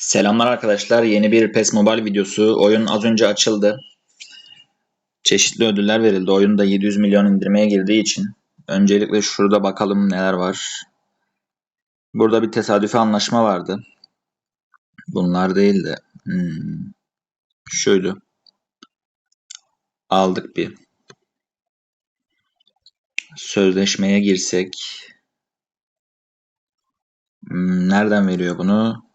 Selamlar arkadaşlar. Yeni bir PES Mobile videosu. Oyun az önce açıldı. Çeşitli ödüller verildi. Oyun da 700 milyon indirmeye girdiği için. Öncelikle şurada bakalım neler var. Burada bir tesadüfi anlaşma vardı. Bunlar değil de. Hmm, şuydu. Aldık bir. Sözleşmeye girsek. Hmm, nereden veriyor bunu?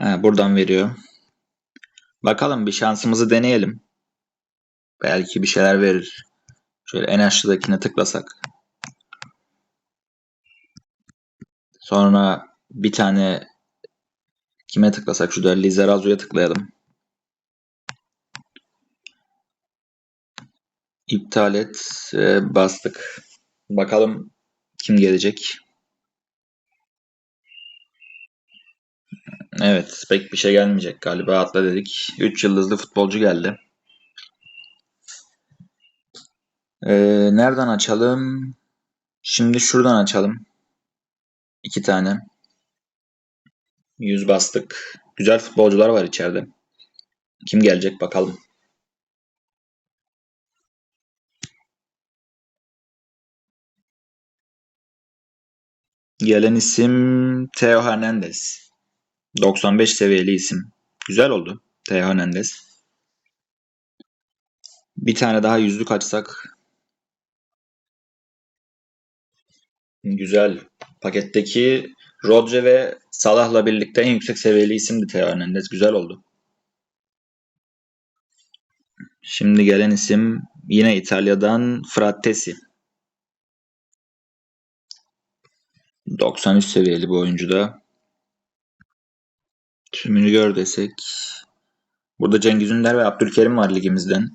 Ha, buradan veriyor. Bakalım bir şansımızı deneyelim. Belki bir şeyler verir. Şöyle en aşağıdakine tıklasak. Sonra bir tane kime tıklasak? Şurada Lizarazu'ya tıklayalım. İptal et. ve bastık. Bakalım kim gelecek. Evet, pek bir şey gelmeyecek galiba. Atla dedik. 3 yıldızlı futbolcu geldi. Ee, nereden açalım? Şimdi şuradan açalım. İki tane. 100 bastık. Güzel futbolcular var içeride. Kim gelecek bakalım. Gelen isim Theo Hernandez. 95 seviyeli isim. Güzel oldu. Theo Hernandez. Bir tane daha yüzlük açsak. Güzel. Paketteki Rodri ve Salah'la birlikte en yüksek seviyeli isimdi Theo Hernandez. Güzel oldu. Şimdi gelen isim yine İtalya'dan Frattesi. 93 seviyeli bu oyuncu da. Tümünü gör desek. Burada Cengiz Ünder ve Abdülkerim var ligimizden.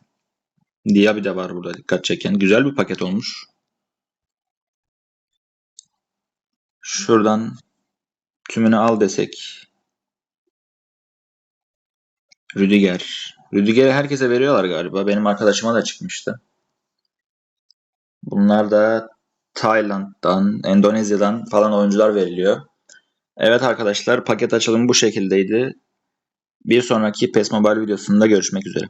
Diaby de var burada dikkat çeken. Güzel bir paket olmuş. Şuradan tümünü al desek. Rüdiger. Rüdiger'i herkese veriyorlar galiba. Benim arkadaşıma da çıkmıştı. Bunlar da Tayland'dan, Endonezya'dan falan oyuncular veriliyor. Evet arkadaşlar paket açılımı bu şekildeydi. Bir sonraki PES Mobile videosunda görüşmek üzere.